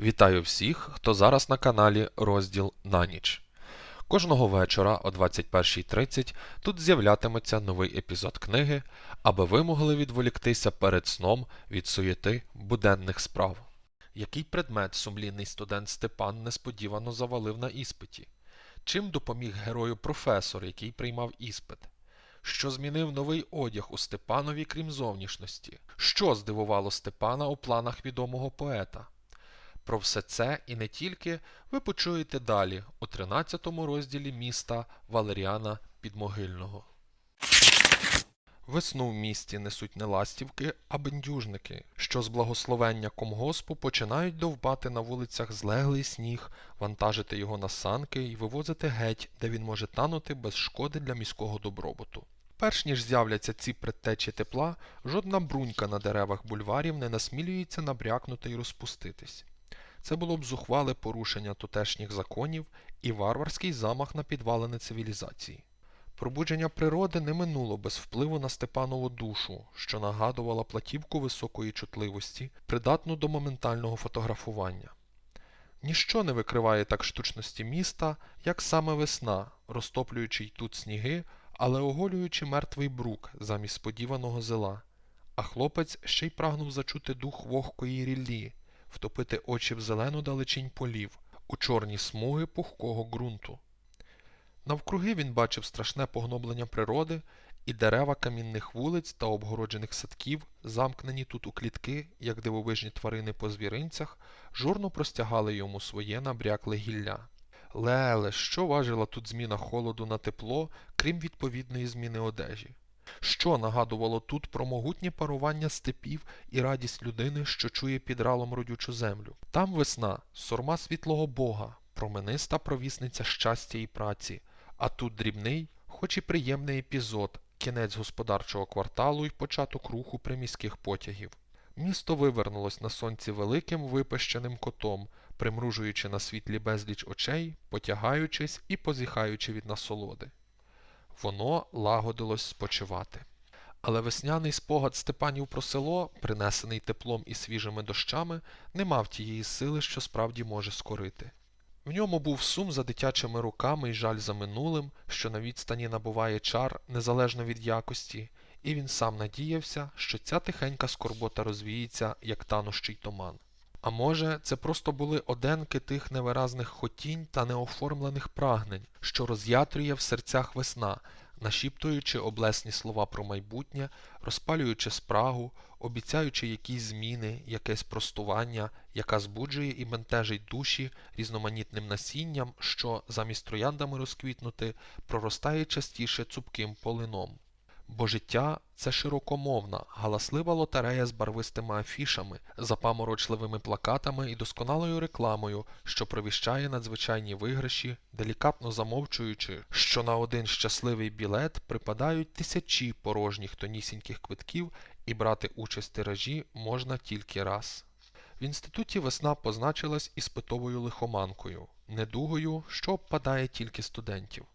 Вітаю всіх, хто зараз на каналі Розділ на ніч. Кожного вечора о 21.30 тут з'являтиметься новий епізод книги, аби ви могли відволіктися перед сном від суєти буденних справ. Який предмет сумлінний студент Степан несподівано завалив на іспиті? Чим допоміг герою професор, який приймав іспит? Що змінив новий одяг у Степанові, крім зовнішності? Що здивувало Степана у планах відомого поета? Про все це і не тільки ви почуєте далі у 13 розділі міста Валеріана Підмогильного. Весну в місті несуть не ластівки, а бендюжники, що з благословення комгоспу починають довбати на вулицях злеглий сніг, вантажити його на санки і вивозити геть, де він може танути без шкоди для міського добробуту. Перш ніж з'являться ці предтечі тепла, жодна брунька на деревах бульварів не насмілюється набрякнути й розпуститись. Це було б зухвале порушення тутешніх законів і варварський замах на підвалини цивілізації. Пробудження природи не минуло без впливу на Степанову душу, що нагадувала платівку високої чутливості, придатну до моментального фотографування. Ніщо не викриває так штучності міста, як саме весна, розтоплюючи й тут сніги, але оголюючи мертвий брук замість сподіваного зела. А хлопець ще й прагнув зачути дух вогкої ріллі, втопити очі в зелену далечінь полів, у чорні смуги пухкого ґрунту. Навкруги він бачив страшне погноблення природи, і дерева камінних вулиць та обгороджених садків, замкнені тут у клітки, як дивовижні тварини по звіринцях, журно простягали йому своє набрякле гілля. Леле, що важила тут зміна холоду на тепло, крім відповідної зміни одежі? Що нагадувало тут про могутнє парування степів і радість людини, що чує під ралом родючу землю? Там весна, сорма світлого Бога, промениста провісниця щастя і праці, а тут дрібний, хоч і приємний епізод, кінець господарчого кварталу і початок руху приміських потягів. Місто вивернулось на сонці великим випещеним котом, примружуючи на світлі безліч очей, потягаючись і позіхаючи від насолоди. Воно лагодилось спочивати. Але весняний спогад Степанів про село, принесений теплом і свіжими дощами, не мав тієї сили, що справді може скорити. В ньому був сум за дитячими руками і жаль за минулим, що на відстані набуває чар незалежно від якості, і він сам надіявся, що ця тихенька скорбота розвіється, як танущий туман. А може, це просто були оденки тих невиразних хотінь та неоформлених прагнень, що роз'ятрює в серцях весна, нашіптуючи облесні слова про майбутнє, розпалюючи спрагу, обіцяючи якісь зміни, якесь простування, яка збуджує і бентежить душі різноманітним насінням, що, замість трояндами розквітнути, проростає частіше цупким полином. Бо життя це широкомовна, галаслива лотерея з барвистими афішами, запаморочливими плакатами і досконалою рекламою, що провіщає надзвичайні виграші, делікатно замовчуючи, що на один щасливий білет припадають тисячі порожніх тонісіньких квитків, і брати участь в тиражі можна тільки раз. В інституті весна позначилась іспитовою лихоманкою, недугою, що обпадає тільки студентів.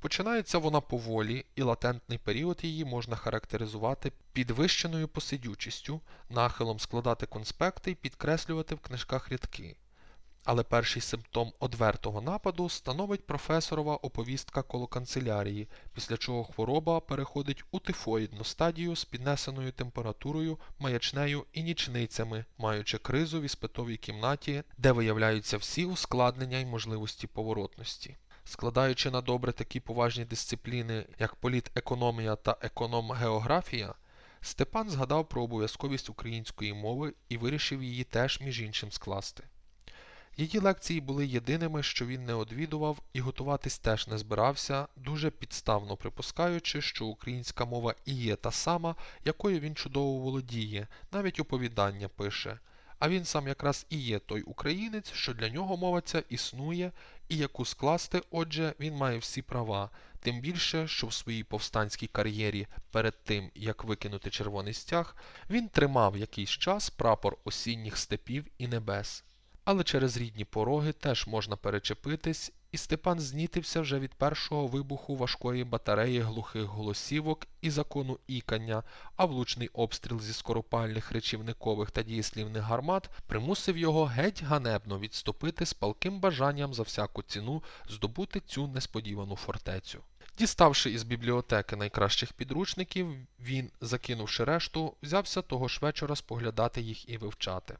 Починається вона поволі, і латентний період її можна характеризувати підвищеною посидючістю, нахилом складати конспекти і підкреслювати в книжках рядки. Але перший симптом одвертого нападу становить професорова оповістка коло канцелярії, після чого хвороба переходить у тифоїдну стадію з піднесеною температурою, маячнею і нічницями, маючи кризу в іспитовій кімнаті, де виявляються всі ускладнення й можливості поворотності. Складаючи на добре такі поважні дисципліни, як політекономія та економ-географія, Степан згадав про обов'язковість української мови і вирішив її теж між іншим скласти. Її лекції були єдиними, що він не одвідував і готуватись теж не збирався, дуже підставно припускаючи, що українська мова і є та сама, якою він чудово володіє, навіть оповідання пише. А він сам якраз і є той українець, що для нього мова ця існує, і яку скласти, отже, він має всі права, тим більше, що в своїй повстанській кар'єрі перед тим, як викинути червоний стяг, він тримав якийсь час прапор осінніх степів і небес. Але через рідні пороги теж можна перечепитись, і Степан знітився вже від першого вибуху важкої батареї глухих голосівок і закону ікання, а влучний обстріл зі скоропальних речівникових та дієслівних гармат примусив його геть ганебно відступити з палким бажанням за всяку ціну здобути цю несподівану фортецю. Діставши із бібліотеки найкращих підручників, він, закинувши решту, взявся того ж вечора споглядати їх і вивчати.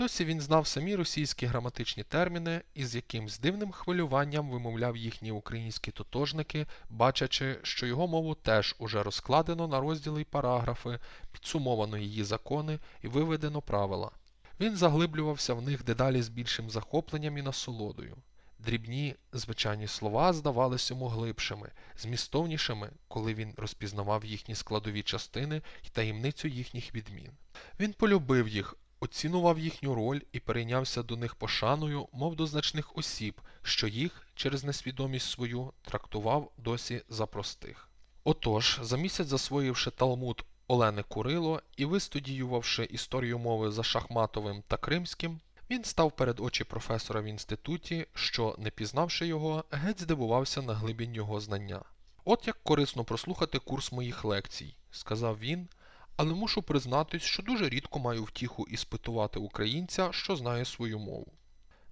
Досі він знав самі російські граматичні терміни і з якимсь дивним хвилюванням вимовляв їхні українські тотожники, бачачи, що його мову теж уже розкладено на розділи й параграфи, підсумовано її закони і виведено правила. Він заглиблювався в них дедалі з більшим захопленням і насолодою. Дрібні, звичайні слова здавалися йому глибшими, змістовнішими, коли він розпізнавав їхні складові частини й таємницю їхніх відмін. Він полюбив їх, оцінував їхню роль і перейнявся до них пошаною, мов до значних осіб, що їх через несвідомість свою трактував досі за простих. Отож, за місяць засвоївши Талмуд Олени Курило і вистудіювавши історію мови за Шахматовим та Кримським, він став перед очі професора в інституті, що, не пізнавши його, геть здивувався на глибінь його знання. От як корисно прослухати курс моїх лекцій, сказав він, але мушу признатись, що дуже рідко маю втіху іспитувати українця, що знає свою мову.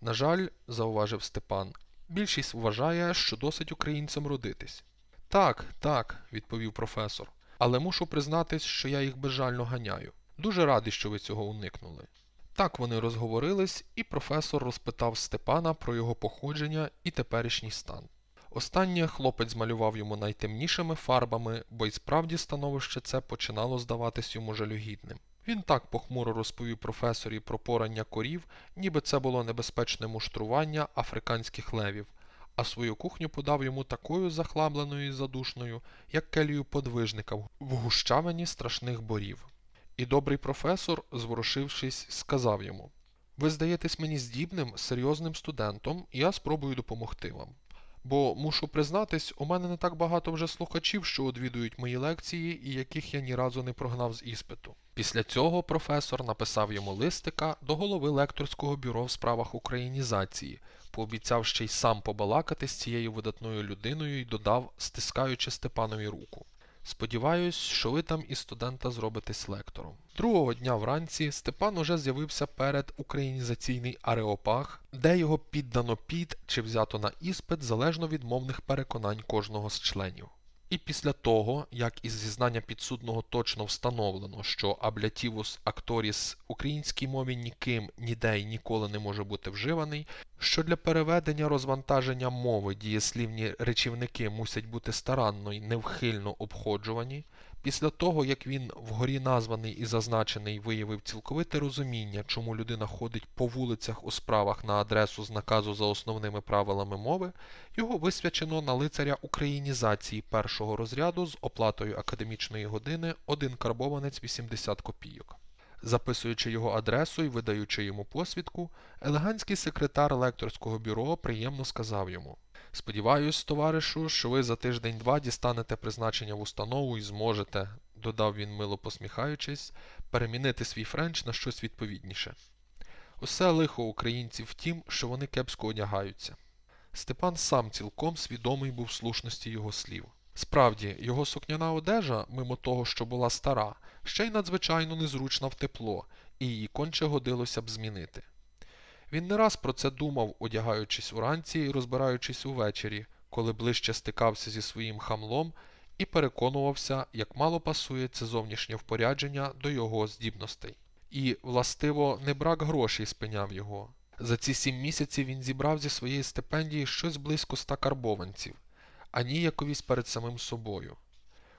На жаль, зауважив Степан, більшість вважає, що досить українцям родитись. Так, так, відповів професор, але мушу признатись, що я їх безжально ганяю. Дуже радий, що ви цього уникнули. Так вони розговорились, і професор розпитав Степана про його походження і теперішній стан. Останнє хлопець змалював йому найтемнішими фарбами, бо й справді становище це починало здаватись йому жалюгідним. Він так похмуро розповів професорі про порання корів, ніби це було небезпечне муштрування африканських левів, а свою кухню подав йому такою захламленою і задушною, як келію подвижника в гущавині страшних борів. І добрий професор, зворушившись, сказав йому Ви здаєтесь мені здібним, серйозним студентом, і я спробую допомогти вам. Бо мушу признатись, у мене не так багато вже слухачів, що одвідують мої лекції і яких я ні разу не прогнав з іспиту. Після цього професор написав йому листика до голови лекторського бюро в справах українізації, пообіцяв ще й сам побалакати з цією видатною людиною і додав, стискаючи Степанові руку. Сподіваюсь, що ви там із студента зробитесь лектором. Другого дня вранці Степан уже з'явився перед українізаційний ареопаг, де його піддано під чи взято на іспит залежно від мовних переконань кожного з членів. І після того, як із зізнання підсудного точно встановлено, що аблятівус акторіс українській мові ніким, ніде й ніколи не може бути вживаний, що для переведення розвантаження мови дієслівні речівники мусять бути старанно й невхильно обходжувані, після того, як він вгорі названий і зазначений виявив цілковите розуміння, чому людина ходить по вулицях у справах на адресу з наказу за основними правилами мови, його висвячено на лицаря українізації першого розряду з оплатою академічної години 1 карбованець 80 копійок. Записуючи його адресу і видаючи йому посвідку, елегантський секретар лекторського бюро приємно сказав йому Сподіваюсь, товаришу, що ви за тиждень-два дістанете призначення в установу і зможете, додав він мило посміхаючись, перемінити свій френч на щось відповідніше. Усе лихо українців в тім, що вони кепсько одягаються. Степан сам цілком свідомий був слушності його слів. Справді, його сукняна одежа, мимо того, що була стара, ще й надзвичайно незручна в тепло, і її конче годилося б змінити. Він не раз про це думав, одягаючись уранці і розбираючись увечері, коли ближче стикався зі своїм хамлом і переконувався, як мало пасує це зовнішнє впорядження до його здібностей. І, властиво, не брак грошей спиняв його. За ці сім місяців він зібрав зі своєї стипендії щось близько ста карбованців, а ніяковість перед самим собою.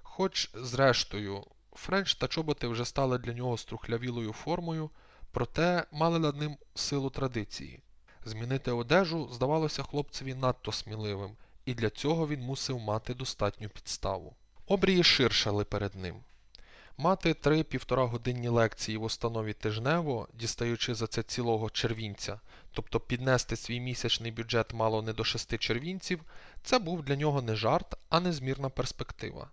Хоч, зрештою, френч та чоботи вже стали для нього струхлявілою формою, проте мали над ним силу традиції. Змінити одежу здавалося хлопцеві надто сміливим, і для цього він мусив мати достатню підставу. Обрії ширшали перед ним. Мати три півтора годинні лекції в установі тижнево, дістаючи за це цілого червінця, тобто піднести свій місячний бюджет мало не до шести червінців, це був для нього не жарт, а незмірна перспектива.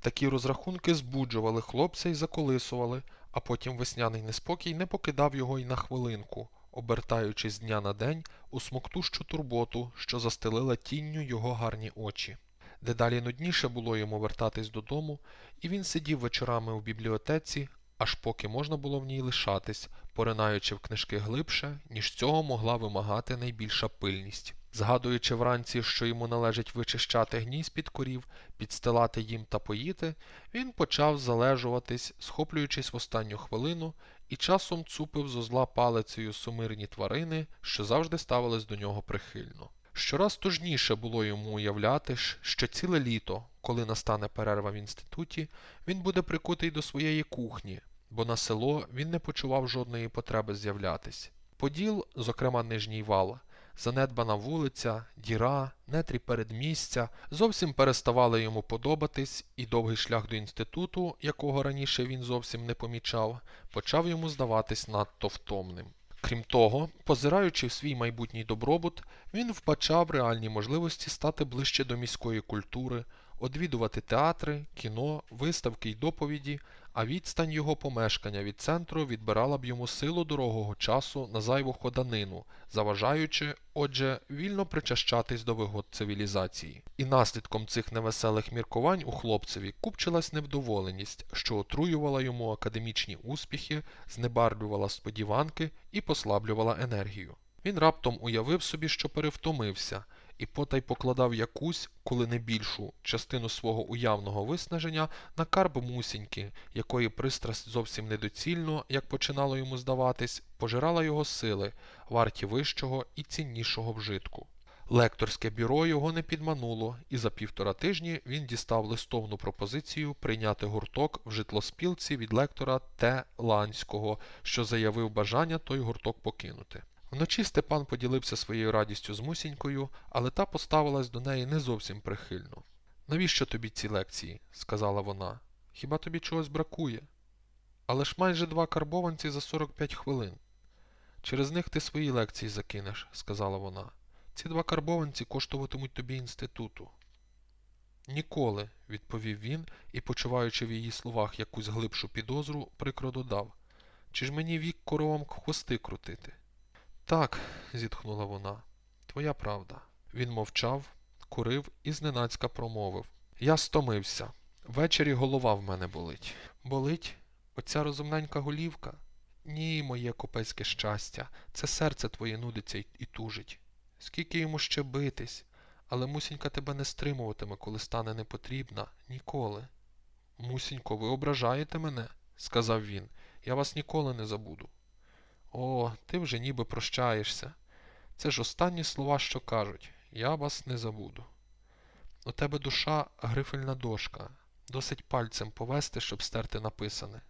Такі розрахунки збуджували хлопця і заколисували, а потім весняний неспокій не покидав його й на хвилинку, обертаючись дня на день у смоктущу турботу, що застелила тінню його гарні очі. Дедалі нудніше було йому вертатись додому, і він сидів вечорами у бібліотеці, аж поки можна було в ній лишатись, поринаючи в книжки глибше, ніж цього могла вимагати найбільша пильність. Згадуючи вранці, що йому належить вичищати гній з-під корів, підстилати їм та поїти, він почав залежуватись, схоплюючись в останню хвилину, і часом цупив зо зла палицею сумирні тварини, що завжди ставились до нього прихильно. Щораз тужніше було йому уявляти, що ціле літо, коли настане перерва в інституті, він буде прикутий до своєї кухні, бо на село він не почував жодної потреби з'являтись. Поділ, зокрема нижній вал, занедбана вулиця, діра, нетрі передмістя зовсім переставали йому подобатись, і довгий шлях до інституту, якого раніше він зовсім не помічав, почав йому здаватись надто втомним. Крім того, позираючи в свій майбутній добробут, він вбачав реальні можливості стати ближче до міської культури, одвідувати театри, кіно, виставки й доповіді, а відстань його помешкання від центру відбирала б йому силу дорогого часу на зайву ходанину, заважаючи, отже, вільно причащатись до вигод цивілізації. І наслідком цих невеселих міркувань у хлопцеві купчилась невдоволеність, що отруювала йому академічні успіхи, знебарвлювала сподіванки і послаблювала енергію. Він раптом уявив собі, що перевтомився, і потай покладав якусь, коли не більшу, частину свого уявного виснаження на карб мусіньки, якої пристрасть зовсім недоцільно, як починало йому здаватись, пожирала його сили, варті вищого і ціннішого вжитку. Лекторське бюро його не підмануло, і за півтора тижні він дістав листовну пропозицію прийняти гурток в житлоспілці від лектора Т. Ланського, що заявив бажання той гурток покинути. Вночі Степан поділився своєю радістю з Мусінькою, але та поставилась до неї не зовсім прихильно. Навіщо тобі ці лекції? сказала вона. Хіба тобі чогось бракує? Але ж майже два карбованці за 45 хвилин. Через них ти свої лекції закинеш, сказала вона. Ці два карбованці коштуватимуть тобі інституту. Ніколи, відповів він і, почуваючи в її словах якусь глибшу підозру, прикро додав. Чи ж мені вік коровам хвости крутити? Так, зітхнула вона, твоя правда. Він мовчав, курив і зненацька промовив. Я стомився. Ввечері голова в мене болить. Болить? Оця розумненька голівка? Ні, моє копецьке щастя, це серце твоє нудиться і тужить. Скільки йому ще битись, але мусінька тебе не стримуватиме, коли стане непотрібна, ніколи. Мусінько, ви ображаєте мене, сказав він. Я вас ніколи не забуду. О, ти вже ніби прощаєшся. Це ж останні слова, що кажуть я вас не забуду. У тебе душа грифельна дошка, досить пальцем повести, щоб стерти написане.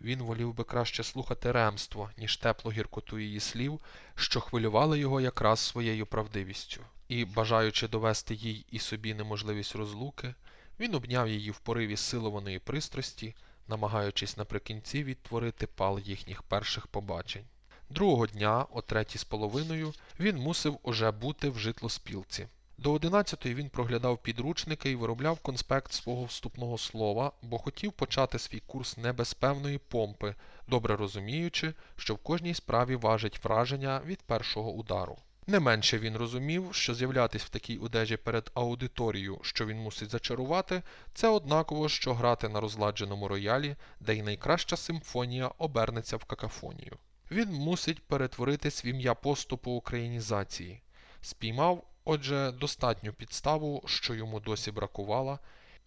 Він волів би краще слухати ремство, ніж теплу гіркоту її слів, що хвилювали його якраз своєю правдивістю, і, бажаючи довести їй і собі неможливість розлуки, він обняв її в пориві силованої пристрасті, намагаючись наприкінці відтворити пал їхніх перших побачень. Другого дня, о третій з половиною, він мусив уже бути в житлоспілці. До одинадцятої він проглядав підручники і виробляв конспект свого вступного слова, бо хотів почати свій курс не без певної помпи, добре розуміючи, що в кожній справі важить враження від першого удару. Не менше він розумів, що з'являтись в такій одежі перед аудиторією, що він мусить зачарувати, це однаково, що грати на розладженому роялі, де й найкраща симфонія обернеться в какафонію. Він мусить перетворитись в ім'я поступу українізації. Спіймав, отже, достатню підставу, що йому досі бракувало,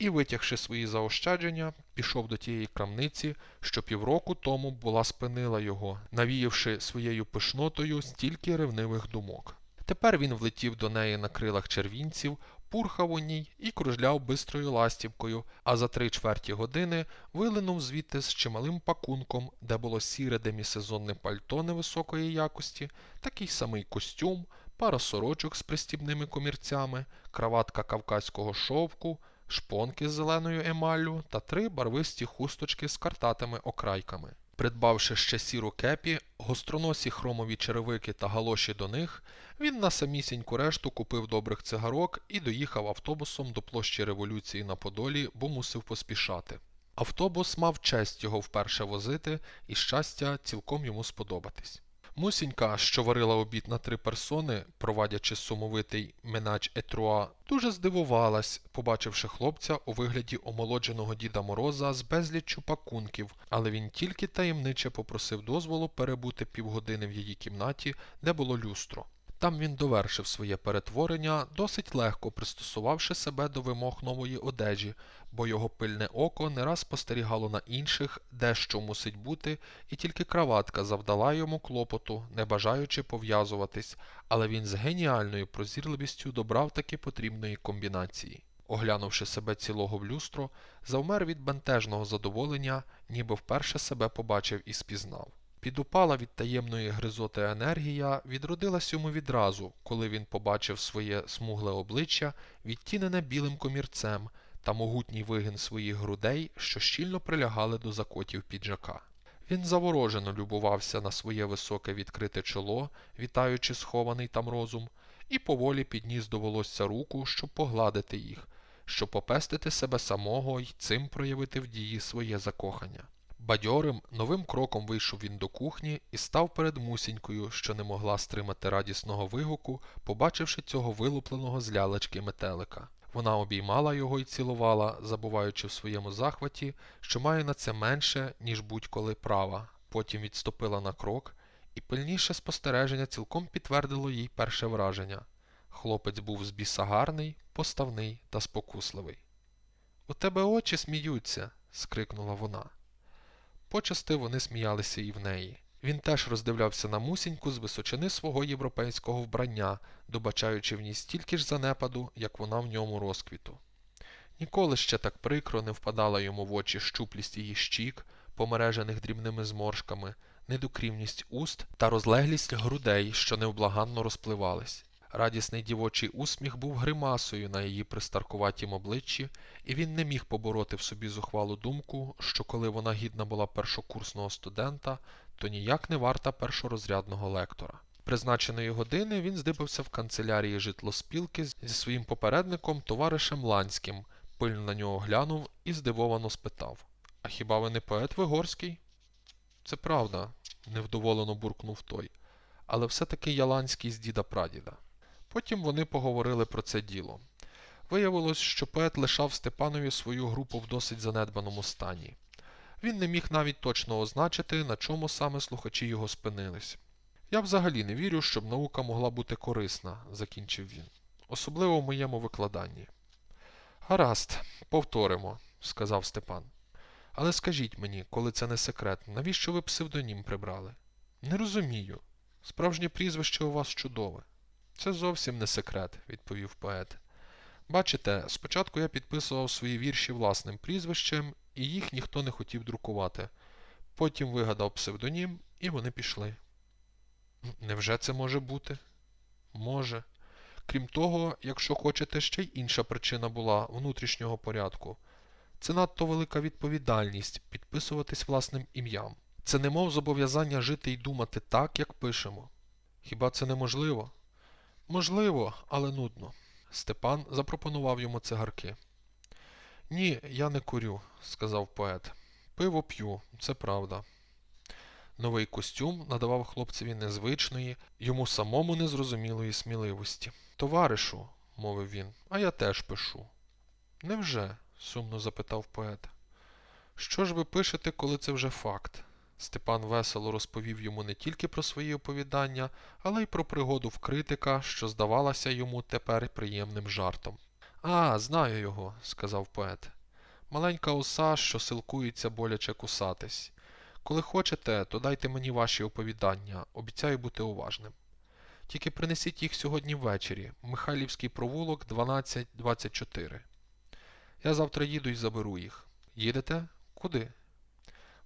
і, витягши свої заощадження, пішов до тієї крамниці, що півроку тому була спинила його, навіявши своєю пишнотою стільки ревнивих думок. Тепер він влетів до неї на крилах червінців, пурхав у ній і кружляв бистрою ластівкою, а за три чверті години вилинув звідти з чималим пакунком, де було сіре демісезонне пальто невисокої якості, такий самий костюм, пара сорочок з пристібними комірцями, краватка кавказького шовку, шпонки з зеленою емаллю та три барвисті хусточки з картатими окрайками. Придбавши ще сіру кепі, гостроносі хромові черевики та галоші до них, він на самісіньку решту купив добрих цигарок і доїхав автобусом до площі революції на Подолі, бо мусив поспішати. Автобус мав честь його вперше возити і щастя цілком йому сподобатись. Мусінька, що варила обід на три персони, провадячи сумовитий менач етруа, дуже здивувалась, побачивши хлопця у вигляді омолодженого Діда Мороза з безліччю пакунків, але він тільки таємниче попросив дозволу перебути півгодини в її кімнаті, де було люстро. Там він довершив своє перетворення, досить легко пристосувавши себе до вимог нової одежі, бо його пильне око не раз спостерігало на інших, де що мусить бути, і тільки краватка завдала йому клопоту, не бажаючи пов'язуватись, але він з геніальною прозірливістю добрав таки потрібної комбінації. Оглянувши себе цілого в люстро, завмер від бентежного задоволення, ніби вперше себе побачив і спізнав. Підупала від таємної гризоти енергія, відродилась йому відразу, коли він побачив своє смугле обличчя, відтінене білим комірцем та могутній вигин своїх грудей, що щільно прилягали до закотів піджака. Він заворожено любувався на своє високе відкрите чоло, вітаючи схований там розум, і поволі підніс до волосся руку, щоб погладити їх, щоб попестити себе самого й цим проявити в дії своє закохання. Бадьорим новим кроком вийшов він до кухні і став перед мусінькою, що не могла стримати радісного вигуку, побачивши цього вилупленого з лялечки метелика. Вона обіймала його і цілувала, забуваючи в своєму захваті, що має на це менше, ніж будь-коли права. Потім відступила на крок, і пильніше спостереження цілком підтвердило їй перше враження. Хлопець був з біса гарний, поставний та спокусливий. У тебе очі сміються. скрикнула вона. Почасти вони сміялися і в неї. Він теж роздивлявся на мусіньку з височини свого європейського вбрання, добачаючи в ній стільки ж занепаду, як вона в ньому розквіту. Ніколи ще так прикро не впадала йому в очі щуплість її щік, помережених дрібними зморшками, недокрівність уст та розлеглість грудей, що невблаганно розпливались. Радісний дівочий усміх був гримасою на її пристаркуватім обличчі, і він не міг побороти в собі зухвалу думку, що коли вона гідна була першокурсного студента, то ніяк не варта першорозрядного лектора. Призначеної години він здибався в канцелярії житлоспілки зі своїм попередником, товаришем Ланським, пильно на нього глянув і здивовано спитав А хіба ви не поет Вигорський? Це правда, невдоволено буркнув той. Але все-таки Яланський з діда прадіда. Потім вони поговорили про це діло. Виявилось, що поет лишав Степанові свою групу в досить занедбаному стані. Він не міг навіть точно означити, на чому саме слухачі його спинились. Я взагалі не вірю, щоб наука могла бути корисна, закінчив він, особливо в моєму викладанні. Гаразд, повторимо, сказав Степан. Але скажіть мені, коли це не секрет, навіщо ви псевдонім прибрали? Не розумію. Справжнє прізвище у вас чудове. Це зовсім не секрет, відповів поет. Бачите, спочатку я підписував свої вірші власним прізвищем, і їх ніхто не хотів друкувати. Потім вигадав псевдонім, і вони пішли. Невже це може бути? Може. Крім того, якщо хочете, ще й інша причина була внутрішнього порядку. Це надто велика відповідальність підписуватись власним ім'ям. Це немов зобов'язання жити і думати так, як пишемо. Хіба це неможливо? Можливо, але нудно. Степан запропонував йому цигарки. Ні, я не курю, сказав поет. Пиво п'ю, це правда. Новий костюм надавав хлопцеві незвичної, йому самому незрозумілої сміливості. Товаришу, мовив він, а я теж пишу. Невже? сумно запитав поет. Що ж ви пишете, коли це вже факт? Степан весело розповів йому не тільки про свої оповідання, але й про пригоду в критика, що здавалася йому тепер приємним жартом. А, знаю його, сказав поет. Маленька оса, що силкується боляче кусатись. Коли хочете, то дайте мені ваші оповідання, обіцяю бути уважним. Тільки принесіть їх сьогодні ввечері, Михайлівський провулок 1224. Я завтра їду і заберу їх. Їдете? Куди?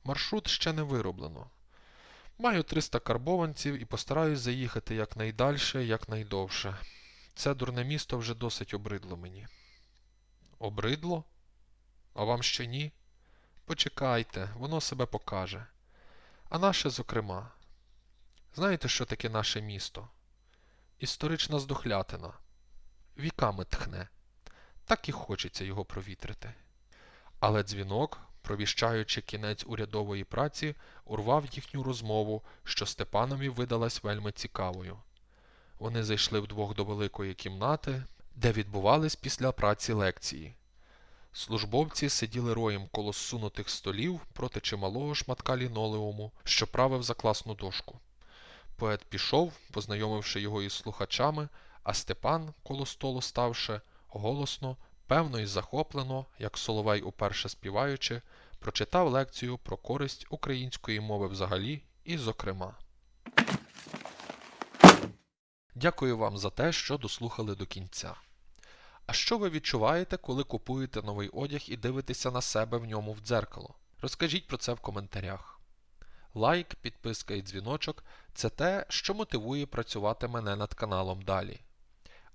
Маршрут ще не вироблено. Маю 300 карбованців і постараюсь заїхати якнайдальше, якнайдовше. Це дурне місто вже досить обридло мені. Обридло? А вам ще ні? Почекайте, воно себе покаже. А наше, зокрема. Знаєте, що таке наше місто? Історична здохлятина. Віками тхне. Так і хочеться його провітрити. Але дзвінок провіщаючи кінець урядової праці, урвав їхню розмову, що Степанові видалась вельми цікавою. Вони зайшли вдвох до великої кімнати, де відбувались після праці лекції. Службовці сиділи роєм коло сунутих столів проти чималого шматка лінолеуму, що правив за класну дошку. Поет пішов, познайомивши його із слухачами, а Степан, коло столу ставши, голосно, певно і захоплено, як Соловей уперше співаючи, прочитав лекцію про користь української мови взагалі і зокрема. Дякую вам за те, що дослухали до кінця. А що ви відчуваєте, коли купуєте новий одяг і дивитеся на себе в ньому в дзеркало? Розкажіть про це в коментарях. Лайк, підписка і дзвіночок це те, що мотивує працювати мене над каналом далі.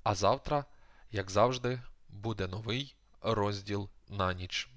А завтра, як завжди, буде новий розділ на ніч.